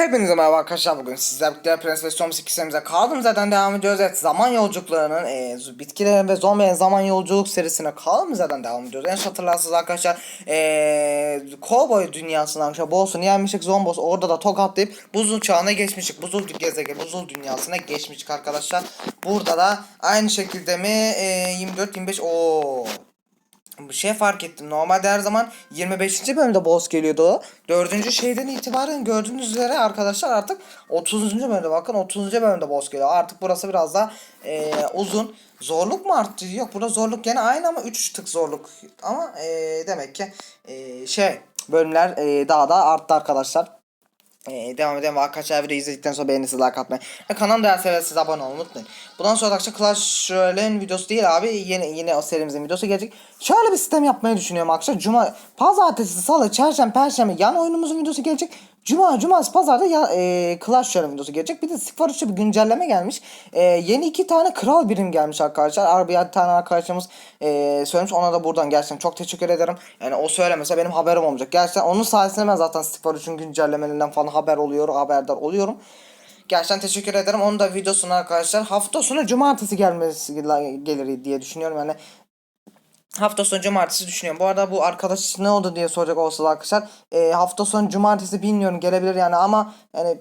Hepinize merhaba arkadaşlar bugün sizler birlikte Prens ve Zombies ikisimize kaldığımız yerden devam ediyoruz. Evet zaman yolculuklarının e, bitkilerin ve zombilerin zaman yolculuk serisine kaldığımız yerden devam ediyoruz. En hatırlarsınız arkadaşlar e, Cowboy dünyasından arkadaşlar boss'unu yenmiştik. Zombos orada da tokatlayıp buzul çağına geçmiştik. Buzul gezegen, buzul dünyasına geçmiştik arkadaşlar. Burada da aynı şekilde mi e, 24-25 o bir şey fark ettim. Normalde her zaman 25. bölümde boss geliyordu o. 4. şeyden itibaren gördüğünüz üzere arkadaşlar artık 30. bölümde bakın 30. bölümde boss geliyor. Artık burası biraz daha e, uzun. Zorluk mu arttı? Yok burada zorluk gene aynı ama 3 tık zorluk. Ama e, demek ki e, şey bölümler e, daha da arttı arkadaşlar. Ee, devam edelim arkadaşlar videoyu izledikten sonra beğenirsiniz like atmayı ve kanalıma değer seversiniz abone olmayı unutmayın. Bundan sonra arkadaşlar Clash Royale'in videosu değil abi yine yine o serimizin videosu gelecek. Şöyle bir sistem yapmayı düşünüyorum arkadaşlar. Cuma, pazartesi, salı, çarşamba, perşembe yan oyunumuzun videosu gelecek. Cuma, cumartesi, pazarda ya, e, Clash Royale videosu gelecek. Bir de var üçte bir güncelleme gelmiş. E, yeni iki tane kral birim gelmiş arkadaşlar. Bir tane arkadaşımız e, söylemiş. Ona da buradan gerçekten çok teşekkür ederim. Yani o söylemese benim haberim olmayacak. Gerçekten onun sayesinde ben zaten Sık var üçün güncellemelerinden falan haber oluyor, haberdar oluyorum. Gerçekten teşekkür ederim. Onun da videosunu arkadaşlar hafta sonu cumartesi gelmesi gelir diye düşünüyorum. Yani hafta sonu cumartesi düşünüyorum. Bu arada bu arkadaş ne oldu diye soracak olsa arkadaşlar. E, hafta sonu cumartesi bilmiyorum gelebilir yani ama yani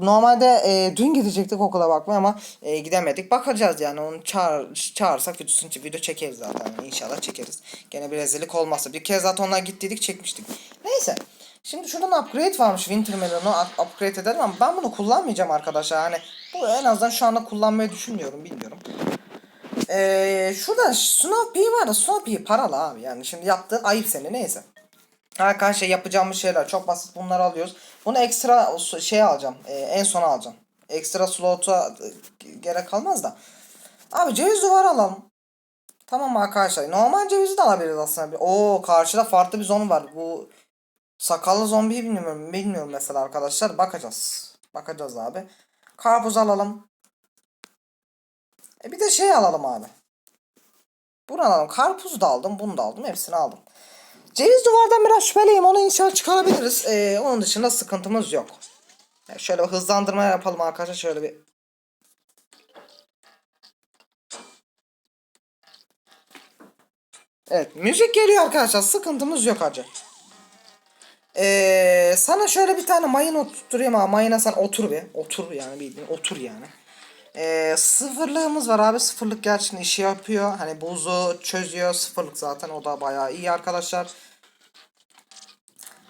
normalde e, dün gidecektik okula bakmaya ama e, gidemedik. Bakacağız yani onu çağır, çağırsak videosunu video çekeriz zaten. Yani inşallah çekeriz. Gene bir rezillik olmazsa. Bir kez zaten onlar gittiydik çekmiştik. Neyse. Şimdi şuradan upgrade varmış Winter Melon'u up- upgrade edelim ama ben bunu kullanmayacağım arkadaşlar. Yani bu en azından şu anda kullanmayı düşünmüyorum bilmiyorum. Ee, şurada Snow Pea var da Snow Pea paralı abi yani şimdi yaptığın ayıp seni neyse. Arkadaşlar yapacağımız şeyler çok basit bunları alıyoruz. Bunu ekstra şey alacağım e, en sona alacağım. Ekstra slot'a e, gerek kalmaz da. Abi ceviz duvarı alalım. Tamam arkadaşlar normal cevizi de alabiliriz aslında. Oo karşıda farklı bir zombi var. Bu sakallı zombiyi bilmiyorum, bilmiyorum mesela arkadaşlar. Bakacağız. Bakacağız abi. Karpuz alalım. E bir de şey alalım abi. Bunu alalım. Karpuz da aldım. Bunu da aldım. Hepsini aldım. Ceviz duvardan biraz şüpheliyim. Onu inşallah çıkarabiliriz. Ee, onun dışında sıkıntımız yok. Yani şöyle bir hızlandırma yapalım arkadaşlar. Şöyle bir. Evet. Müzik geliyor arkadaşlar. Sıkıntımız yok acı. Ee, sana şöyle bir tane mayın oturtturayım ama mayına sen otur bir. Otur yani bildiğin otur yani. Ee, sıfırlığımız var abi. Sıfırlık gerçekten işi yapıyor. Hani buzu çözüyor. Sıfırlık zaten o da bayağı iyi arkadaşlar.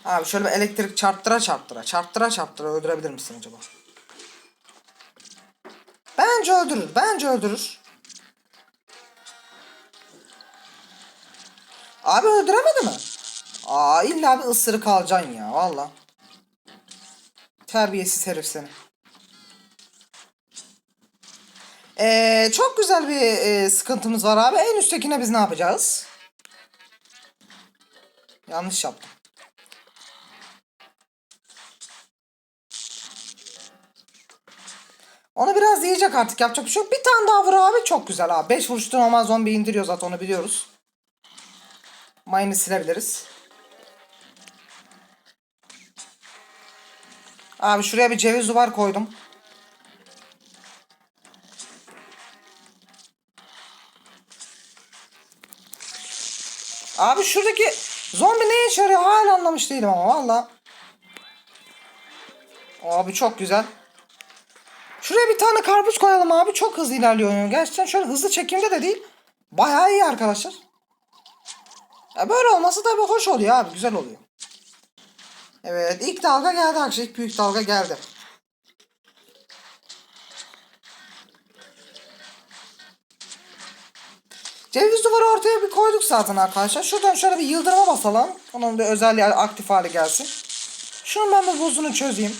Abi şöyle bir elektrik çarptıra çarptıra. Çarptıra çarptıra öldürebilir misin acaba? Bence öldürür. Bence öldürür. Abi öldüremedi mi? Aa illa bir ısırık alacaksın ya valla. Terbiyesiz herif seni. Ee, çok güzel bir e, sıkıntımız var abi. En üsttekine biz ne yapacağız? Yanlış yaptım. Onu biraz yiyecek artık yapacak bir şey yok. Bir tane daha vur abi çok güzel abi. 5 vuruşta normal zombi indiriyor zaten onu biliyoruz. Mine'ı silebiliriz. Abi şuraya bir ceviz duvar koydum. Abi şuradaki zombi ne işe hala anlamış değilim ama valla. Abi çok güzel. Şuraya bir tane karpuz koyalım abi. Çok hızlı ilerliyor oyun. Gerçekten şöyle hızlı çekimde de değil. Bayağı iyi arkadaşlar. Ya böyle olması da bir hoş oluyor abi. Güzel oluyor. Evet ilk dalga geldi arkadaşlar. İlk büyük dalga geldi. Ceviz duvarı ortaya bir koyduk zaten arkadaşlar. Şuradan şöyle bir yıldırıma basalım. Onun bir özelliği aktif hale gelsin. Şunun ben bir buzunu çözeyim.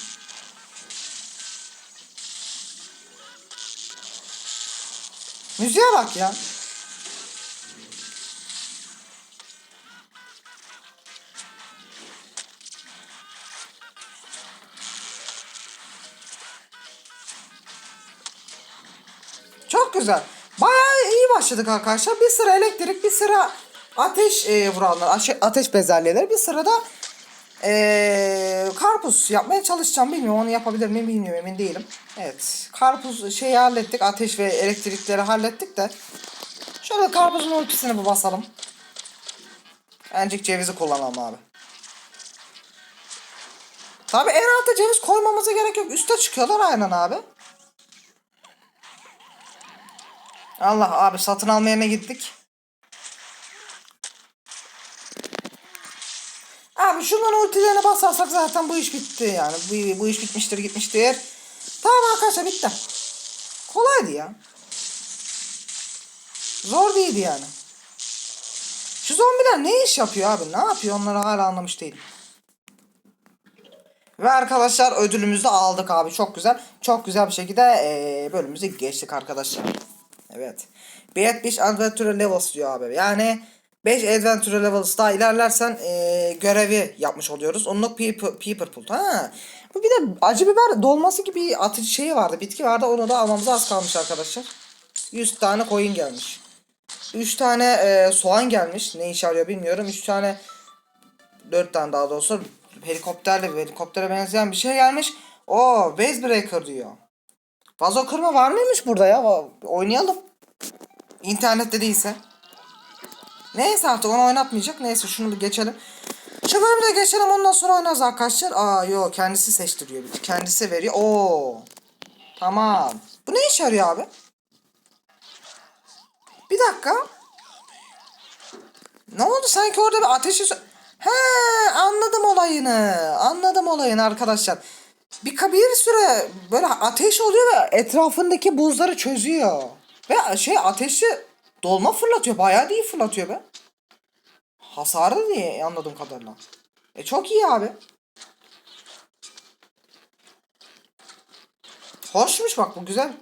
Müziğe bak ya. Çok güzel. Başladık arkadaşlar. Bir sıra elektrik, bir sıra ateş e, vuranlar, ate- ateş bezelyeleri, bir sırada Ee, karpuz yapmaya çalışacağım. Bilmiyorum onu yapabilir miyim bilmiyorum emin değilim. Evet. Karpuz şeyi hallettik. Ateş ve elektrikleri hallettik de. Şöyle karpuzun ultisini bir basalım. Encik cevizi kullanalım abi. Tabi en alta ceviz koymamıza gerek yok. Üste çıkıyorlar aynen abi. Allah abi satın alma yerine gittik. Abi şundan ultilerine basarsak zaten bu iş bitti yani. Bu, bu iş bitmiştir gitmiştir. Tamam arkadaşlar bitti. Kolaydı ya. Zor değildi yani. Şu zombiler ne iş yapıyor abi? Ne yapıyor onları hala anlamış değilim. Ve arkadaşlar ödülümüzü aldık abi. Çok güzel. Çok güzel bir şekilde bölümümüzü geçtik arkadaşlar. Evet. 5 Adventure Levels diyor abi. Yani 5 Adventure Levels daha ilerlersen eee, görevi yapmış oluyoruz. People, people Pool. Ha. Bu bir de acı biber dolması gibi atıcı şeyi vardı. Bitki vardı. Onu da almamıza az kalmış arkadaşlar. 100 tane coin gelmiş. 3 tane eee, soğan gelmiş. Ne işe yarıyor bilmiyorum. 3 tane 4 tane daha doğrusu helikopterle helikoptere benzeyen bir şey gelmiş. O base breaker diyor. Vazo kırma var mıymış burada ya? Oynayalım. İnternette değilse. Neyse artık onu oynatmayacak. Neyse şunu bir geçelim. Şu bölümü geçelim ondan sonra oynarız arkadaşlar. Aa yok kendisi seçtiriyor. Kendisi veriyor. Oo. Tamam. Bu ne işe yarıyor abi? Bir dakika. Ne oldu sanki orada bir ateşi... He anladım olayını. Anladım olayını arkadaşlar. Bir, bir süre böyle ateş oluyor ve etrafındaki buzları çözüyor. Ve şey ateşi dolma fırlatıyor. Bayağı da iyi fırlatıyor be. Hasarı da iyi anladığım kadarıyla. E çok iyi abi. Hoşmuş bak bu güzel.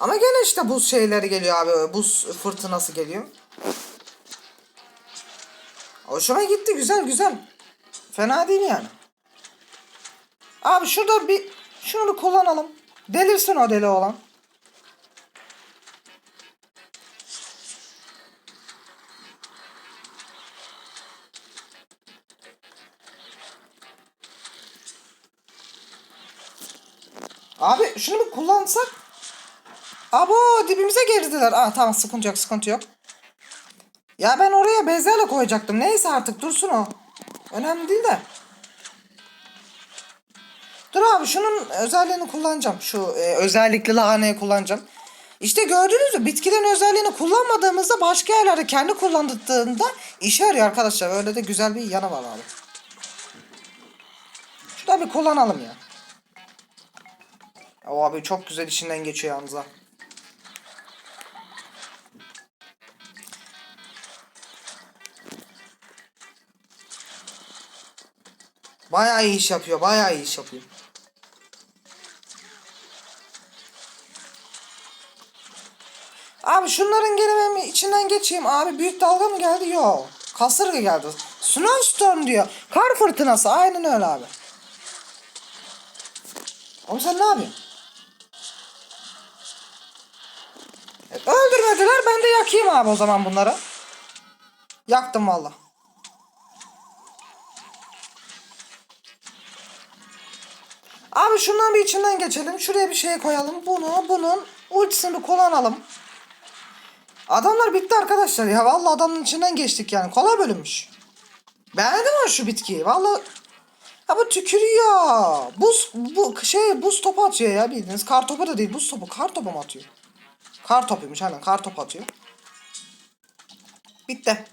Ama gene işte buz şeyleri geliyor abi. Buz fırtınası geliyor. Hoşuma gitti güzel güzel. Fena değil yani. Abi şurada bir şunu kullanalım. Delirsin o deli olan. Abi şunu bir kullansak. Abo dibimize girdiler. Ah tamam sıkıntı yok sıkıntı yok. Ya ben oraya bezelye koyacaktım. Neyse artık dursun o. Önemli değil de. Dur abi şunun özelliğini kullanacağım. Şu e, özellikli lahanayı kullanacağım. İşte gördünüz mü bitkilerin özelliğini kullanmadığımızda başka yerlerde kendi kullandığında işe yarıyor arkadaşlar. Öyle de güzel bir yanı var abi. Şurada bir kullanalım ya. O abi çok güzel işinden geçiyor yalnız ha. Bayağı iyi iş yapıyor. Bayağı iyi iş yapıyor. Abi şunların gene ben içinden geçeyim. Abi büyük dalga mı geldi? Yok. Kasırga geldi. Snowstorm diyor. Kar fırtınası. Aynen öyle abi. Oğlum sen ne yapıyorsun? Evet, öldürmediler. Ben de yakayım abi o zaman bunları. Yaktım valla. Abi şundan bir içinden geçelim. Şuraya bir şey koyalım. Bunu, bunun ultisini kullanalım. Adamlar bitti arkadaşlar ya. Vallahi adamın içinden geçtik yani. Kolay bölünmüş. Beğendin mi şu bitkiyi? Vallahi ya bu tükürüyor. Buz bu şey buz topu atıyor ya bildiğiniz. Kar topu da değil. Buz topu. Kar topu mu atıyor? Kar topuymuş aynen. Kar topu atıyor. Bitti.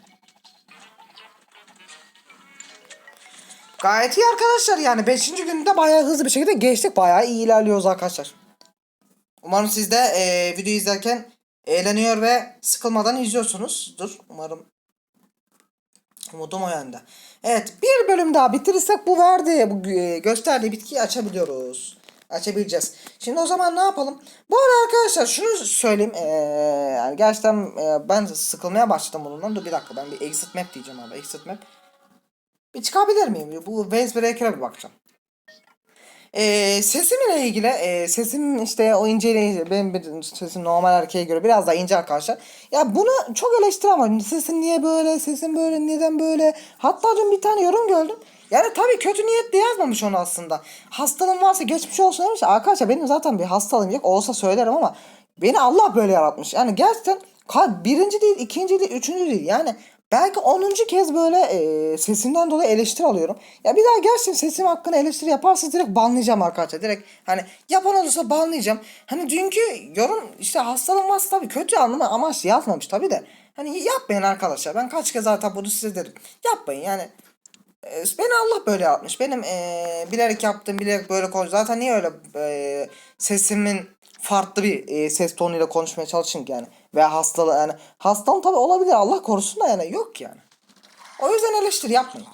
Gayet iyi arkadaşlar yani 5. günde bayağı hızlı bir şekilde geçtik. Bayağı iyi ilerliyoruz arkadaşlar. Umarım siz de eee videoyu izlerken eğleniyor ve sıkılmadan izliyorsunuzdur. Umarım umudum o yönde. Evet bir bölüm daha bitirirsek bu verdiği, bu e, gösterdiği bitkiyi açabiliyoruz. Açabileceğiz. Şimdi o zaman ne yapalım? Bu arada arkadaşlar şunu söyleyeyim. Ee, yani gerçekten e, ben sıkılmaya başladım bununla. Dur bir dakika ben bir exit map diyeceğim abi. Exit map. Bir çıkabilir miyim? Bu Waze Breaker'a bir bakacağım. Ee, sesimle ilgili e, sesim işte o inceyle benim bir sesim normal erkeğe göre biraz daha ince arkadaşlar. Ya bunu çok eleştiremem. Sesin niye böyle, sesin böyle, neden böyle? Hatta dün bir tane yorum gördüm. Yani tabii kötü niyetle yazmamış onu aslında. Hastalığım varsa geçmiş olsun demiş. Arkadaşlar benim zaten bir hastalığım yok. Olsa söylerim ama beni Allah böyle yaratmış. Yani gerçekten birinci değil, ikinci değil, üçüncü değil. Yani belki onuncu kez böyle e, sesimden dolayı eleştiri alıyorum. Ya bir daha gerçekten sesim hakkında eleştiri yaparsanız direkt banlayacağım arkadaşlar. Direkt hani yapan olursa banlayacağım. Hani dünkü yorum işte hastalığım varsa tabii kötü anlamı amaçlı yazmamış tabii de. Hani yapmayın arkadaşlar. Ben kaç kez zaten bunu size dedim. Yapmayın yani. E, Beni Allah böyle yapmış. Benim e, bilerek yaptığım, bilerek böyle konuş. Zaten niye öyle e, sesimin farklı bir e, ses tonuyla konuşmaya çalışayım ki yani. Veya hastalığı yani. Hastalığım tabii olabilir Allah korusun da yani yok yani. O yüzden eleştiri yapmayın.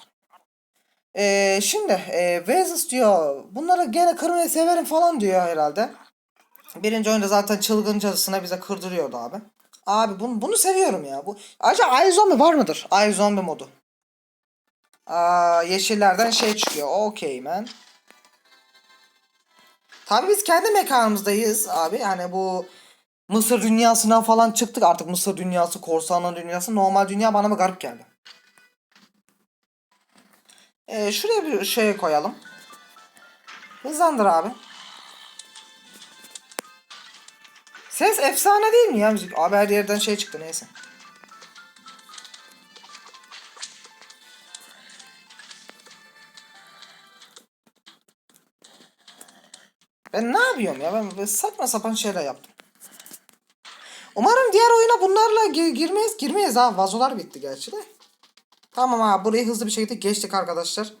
E, şimdi e, Vezes diyor bunları gene kırmayı severim falan diyor herhalde. Birinci oyunda zaten çılgıncasına bize kırdırıyordu abi. Abi bunu, bunu seviyorum ya. Bu, ayrıca iZombie var mıdır? iZombie modu. Aa, yeşillerden şey çıkıyor. Okey man. Tabii biz kendi mekanımızdayız abi. Yani bu Mısır dünyasından falan çıktık. Artık Mısır dünyası, korsanlar dünyası. Normal dünya bana mı garip geldi. Ee, şuraya bir şey koyalım. Hızlandır abi. Ses efsane değil mi ya müzik? Abi her yerden şey çıktı neyse. Ben ne yapıyorum ya? Ben böyle saçma sapan şeyler yaptım. Umarım diğer oyuna bunlarla gi- girmeyiz. Girmeyiz ha. Vazolar bitti gerçi de. Tamam ha. Burayı hızlı bir şekilde geçtik arkadaşlar.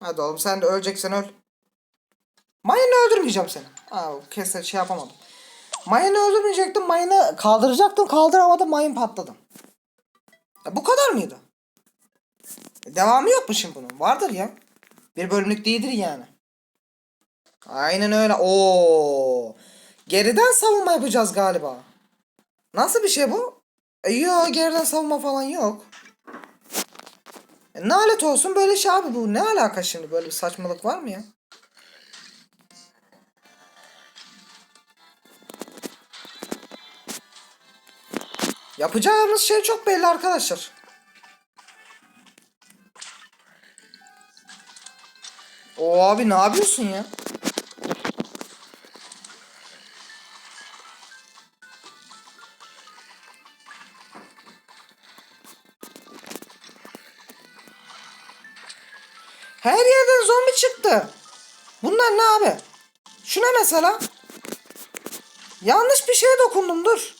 Hadi oğlum sen de öleceksen öl. Mayını öldürmeyeceğim seni. Aa kesin şey yapamadım. Mayını öldürmeyecektim. Mayını kaldıracaktım. Kaldıramadım. Mayın patladı. Ya bu kadar mıydı? Devamı yok mu şimdi bunun? Vardır ya. Bir bölümlük değildir yani. Aynen öyle. Oo. Geriden savunma yapacağız galiba. Nasıl bir şey bu? E, yok geriden savunma falan yok. E, ne alet olsun böyle şey abi bu. Ne alaka şimdi böyle bir saçmalık var mı ya? Yapacağımız şey çok belli arkadaşlar. O abi ne yapıyorsun ya? Her yerden zombi çıktı. Bunlar ne abi? Şuna mesela. Yanlış bir şeye dokundum dur.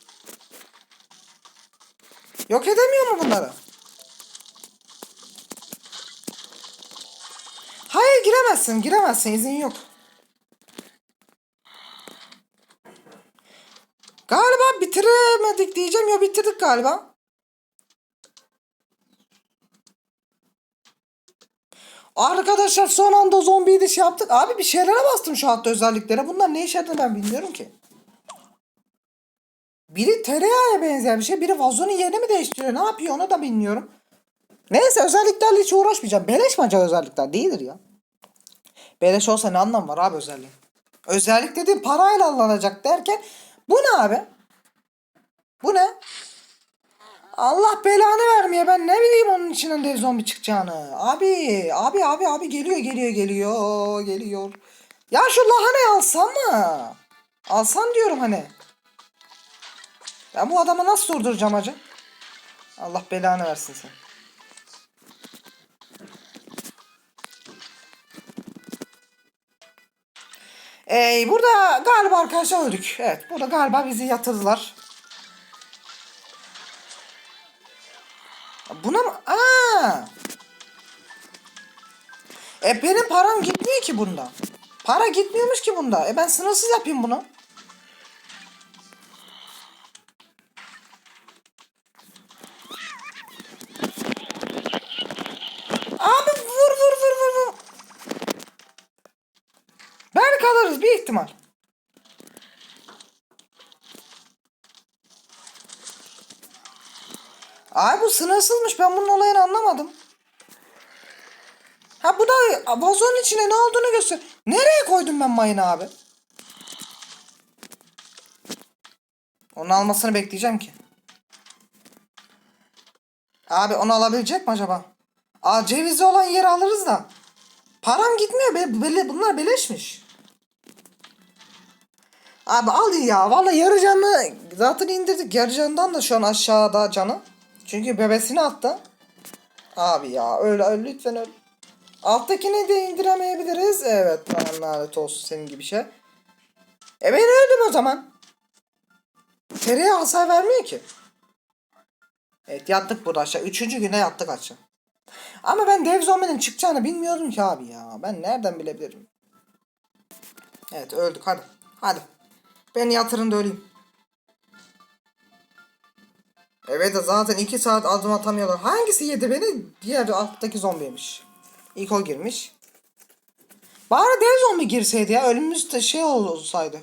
Yok edemiyor mu bunları? Hayır giremezsin giremezsin izin yok. Galiba bitiremedik diyeceğim ya bitirdik galiba. Arkadaşlar son anda zombiyi de yaptık. Abi bir şeylere bastım şu hatta özelliklere. Bunlar ne işe yaradığını ben bilmiyorum ki. Biri tereyağına benzeyen bir şey. Biri vazonun yerini mi değiştiriyor? Ne yapıyor onu da bilmiyorum. Neyse özelliklerle hiç uğraşmayacağım. Beleş mi acaba özellikler? Değildir ya. Beleş olsa ne anlam var abi özelliğin? Özellik dediğim parayla alınacak derken bu ne abi? Bu ne? Allah belanı vermeye ben ne bileyim onun içinden dev zombi çıkacağını. Abi abi abi abi geliyor geliyor geliyor geliyor. Ya şu lahanayı alsam mı? Alsam diyorum hani. Ben bu adamı nasıl durduracağım hacı? Allah belanı versin sen. Ee, burada galiba arkadaşlar öldük. Evet burada galiba bizi yatırdılar. Buna mı? Aa! E benim param gitmiyor ki bunda. Para gitmiyormuş ki bunda. E ben sınırsız yapayım bunu. Abi vur vur vur vur vur. Ben kalırız bir ihtimal. Sınırsızmış. Ben bunun olayını anlamadım. Ha bu da vazonun içine ne olduğunu göster. Nereye koydum ben mayını abi? Onun almasını bekleyeceğim ki. Abi onu alabilecek mi acaba? Aa cevizi olan yeri alırız da. Param gitmiyor. Be, bele, bunlar beleşmiş. Abi al ya. Vallahi yarı canlı zaten indirdik. Yarı candan da şu an aşağıda canı. Çünkü bebesini attı. Abi ya öyle öyle lütfen öyle. Alttakini de indiremeyebiliriz. Evet lan lanet olsun senin gibi şey. E ben öldüm o zaman. Tereyağı hasar vermiyor ki. Evet yattık burada aşağı. Üçüncü güne yattık aşağı. Ama ben dev zombinin çıkacağını bilmiyordum ki abi ya. Ben nereden bilebilirim? Evet öldük hadi. Hadi. Beni yatırın da öleyim. Evet zaten iki saat adım atamıyorlar. Hangisi yedi beni? Diğer alttaki zombiymiş. İlk o girmiş. Bari dev zombi girseydi ya. Ölümümüz de şey olsaydı.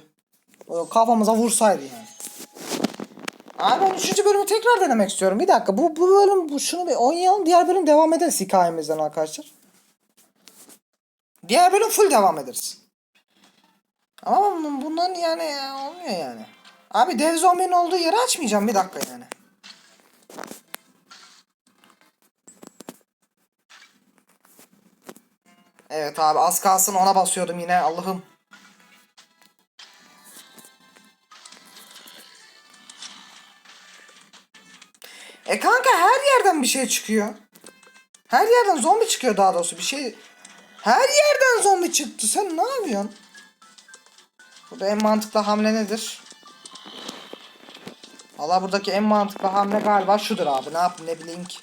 Kafamıza vursaydı yani. Abi ben 3. bölümü tekrar denemek istiyorum. Bir dakika bu, bu bölüm bu, şunu bir oynayalım. Diğer bölüm devam ederiz hikayemizden arkadaşlar. Diğer bölüm full devam ederiz. Ama bundan yani olmuyor yani. Abi dev zombinin olduğu yeri açmayacağım bir dakika yani. Evet abi az kalsın ona basıyordum yine Allah'ım. E kanka her yerden bir şey çıkıyor. Her yerden zombi çıkıyor daha doğrusu bir şey. Her yerden zombi çıktı. Sen ne yapıyorsun? Burada en mantıklı hamle nedir? Valla buradaki en mantıklı hamle galiba şudur abi. Ne yapayım ne bileyim ki.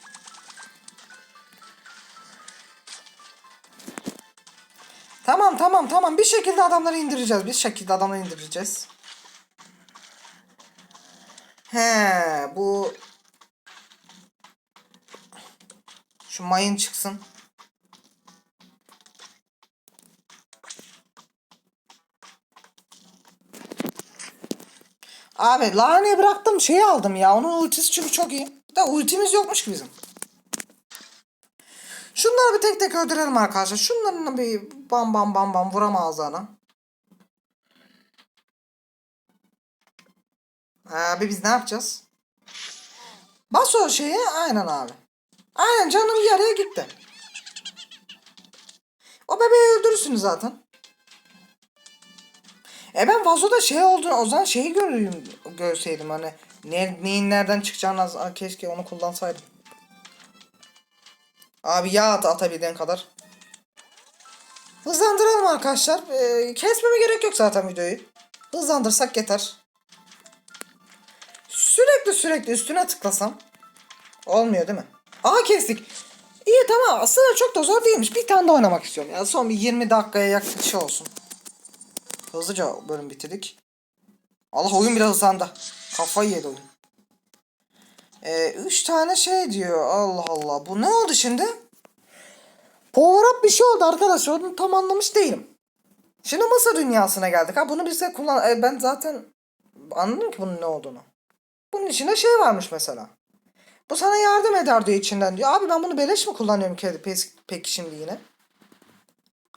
Tamam tamam tamam bir şekilde adamları indireceğiz. Bir şekilde adamları indireceğiz. He bu şu mayın çıksın. Abi lahanayı bıraktım şeyi aldım ya. Onun ultisi çünkü çok iyi. Da ultimiz yokmuş ki bizim. Şunları bir tek tek öldürelim arkadaşlar. Şunların bir bam bam bam bam vuramaz ağızlarına. Abi biz ne yapacağız? Bas o şeye aynen abi. Aynen canım yarıya gitti. O bebeği öldürürsünüz zaten. E ben vazoda şey olduğunu o zaman şeyi göreyim, görseydim hani ne, neyin nereden çıkacağını az, keşke onu kullansaydım. Abi yağ at atabildiğin kadar. Hızlandıralım arkadaşlar. Ee, kesmeme gerek yok zaten videoyu. Hızlandırsak yeter. Sürekli sürekli üstüne tıklasam. Olmuyor değil mi? Aha kestik. İyi tamam aslında çok da zor değilmiş. Bir tane daha oynamak istiyorum. Ya son bir 20 dakikaya yakın şey olsun. Hızlıca bölüm bitirdik. Allah oyun biraz hızlandı. Kafayı yedi oyun. Ee, üç tane şey diyor. Allah Allah. Bu ne oldu şimdi? Power up bir şey oldu arkadaşlar. Onu tam anlamış değilim. Şimdi Mısır dünyasına geldik. Ha bunu bize kullan... E, ben zaten anladım ki bunun ne olduğunu. Bunun içinde şey varmış mesela. Bu sana yardım eder diyor içinden diyor. Abi ben bunu beleş mi kullanıyorum ki peki şimdi yine?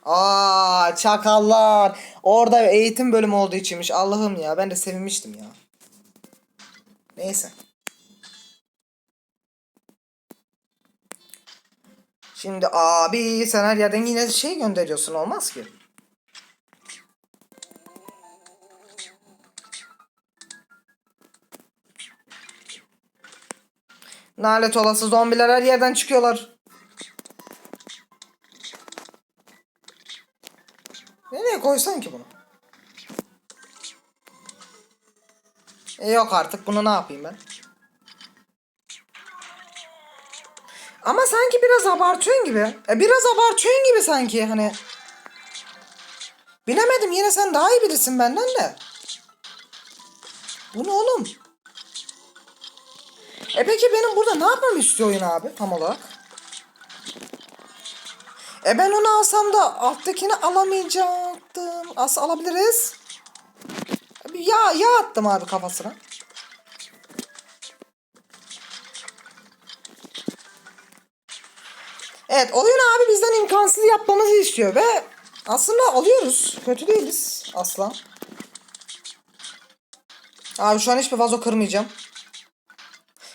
Aa çakallar. Orada eğitim bölümü olduğu içinmiş. Allah'ım ya ben de sevinmiştim ya. Neyse. Şimdi abi sen her yerden yine şey gönderiyorsun olmaz ki. Nalet olası zombiler her yerden çıkıyorlar. Nereye koysan ki bunu? E yok artık bunu ne yapayım ben? Ama sanki biraz abartıyorsun gibi. E biraz abartıyorsun gibi sanki hani. Bilemedim yine sen daha iyi bilirsin benden de. Bu ne oğlum? E peki benim burada ne yapmamı istiyor oyun abi tam olarak? E ben onu alsam da alttakini alamayacaktım. As alabiliriz. Ya ya attım abi kafasına. Evet oyun abi bizden imkansız yapmamızı istiyor ve aslında alıyoruz. Kötü değiliz asla. Abi şu an hiçbir vazo kırmayacağım.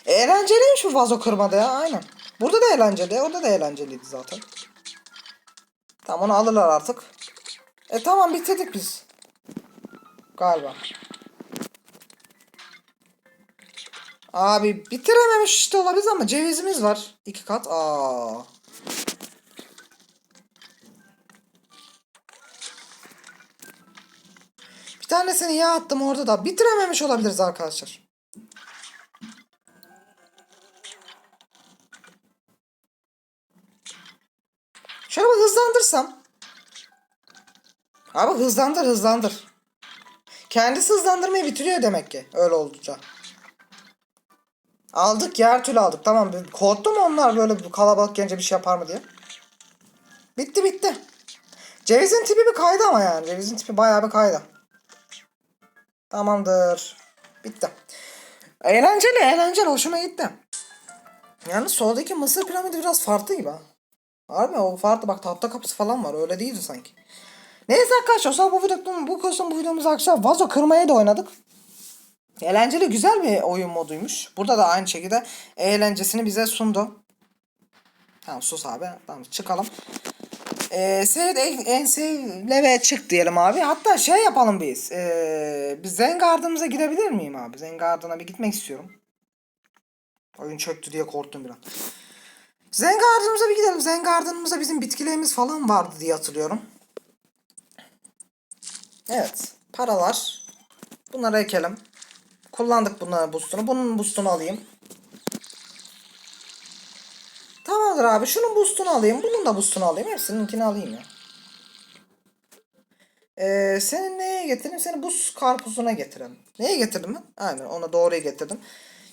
E, eğlenceliymiş bu vazo kırmada ya aynen. Burada da eğlenceli orada da eğlenceliydi zaten. Tamam onu alırlar artık. E tamam bitirdik biz. Galiba. Abi bitirememiş işte olabilir ama cevizimiz var. iki kat. Aa. Tanesini yağ attım orada da. Bitirememiş olabiliriz arkadaşlar. Şöyle bir hızlandırsam. Abi hızlandır hızlandır. Kendisi hızlandırmayı bitiriyor demek ki. Öyle olunca. Aldık ya her türlü aldık. Tamam. Korktum onlar böyle kalabalık gelince bir şey yapar mı diye. Bitti bitti. Cevizin tipi bir kaydı ama yani. Cevizin tipi bayağı bir kaydı. Tamamdır. Bitti. Eğlenceli eğlenceli hoşuma gitti. Yani soldaki Mısır piramidi biraz farklı gibi ha. Harbi o farklı bak tahta kapısı falan var öyle değildi sanki. Neyse arkadaşlar bu videomuz bu kısım bu videomuz arkadaşlar vazo kırmaya da oynadık. Eğlenceli güzel bir oyun moduymuş. Burada da aynı şekilde eğlencesini bize sundu. Tamam sus abi. Tamam çıkalım. Ee, Seyit en, en sevle ve çık diyelim abi. Hatta şey yapalım biz. Ee, biz Zengard'ımıza gidebilir miyim abi? Zengard'ına bir gitmek istiyorum. Oyun çöktü diye korktum biraz. Zengard'ımıza bir gidelim. Zengard'ımıza bizim bitkilerimiz falan vardı diye hatırlıyorum. Evet. Paralar. Bunları ekelim. Kullandık bunların boostunu. Bunun boostunu alayım. Tamamdır abi. Şunun boostunu alayım. Bunun da boostunu alayım. Hepsininkini alayım ya. Ee, senin neye getireyim? Seni buz karpuzuna getirelim. Neye getirdim ben? Aynen ona doğruya getirdim.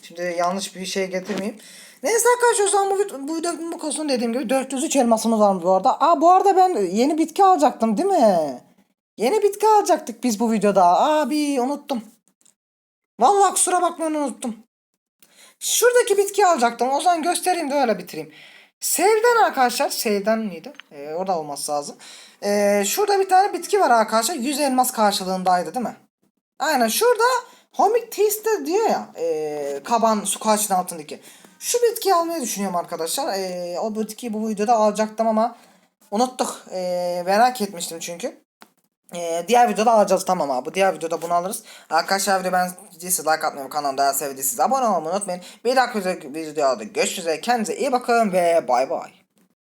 Şimdi yanlış bir şey getirmeyeyim. Neyse arkadaşlar o zaman bu, bu videonun bu konusu dediğim gibi 403 elmasımız var bu arada. Aa bu arada ben yeni bitki alacaktım değil mi? Yeni bitki alacaktık biz bu videoda. Abi unuttum. Vallahi kusura bakmayın unuttum. Şuradaki bitki alacaktım. O zaman göstereyim de öyle bitireyim. Sevden arkadaşlar. Sevden miydi? Ee, orada olması lazım. Ee, şurada bir tane bitki var arkadaşlar. 100 elmas karşılığındaydı değil mi? Aynen şurada Homik Taste diyor ya. ee, kaban su kaçın altındaki. Şu bitkiyi almayı düşünüyorum arkadaşlar. Ee, o bitkiyi bu videoda alacaktım ama unuttuk. Ee, merak etmiştim çünkü. Ee, diğer videoda alacağız tamam abi. Diğer videoda bunu alırız. Arkadaşlar video ben size like atmayı kanalımda eğer sevdiyseniz abone olmayı unutmayın. Bir dahaki videoda görüşürüz. Kendinize iyi bakın ve bay bay.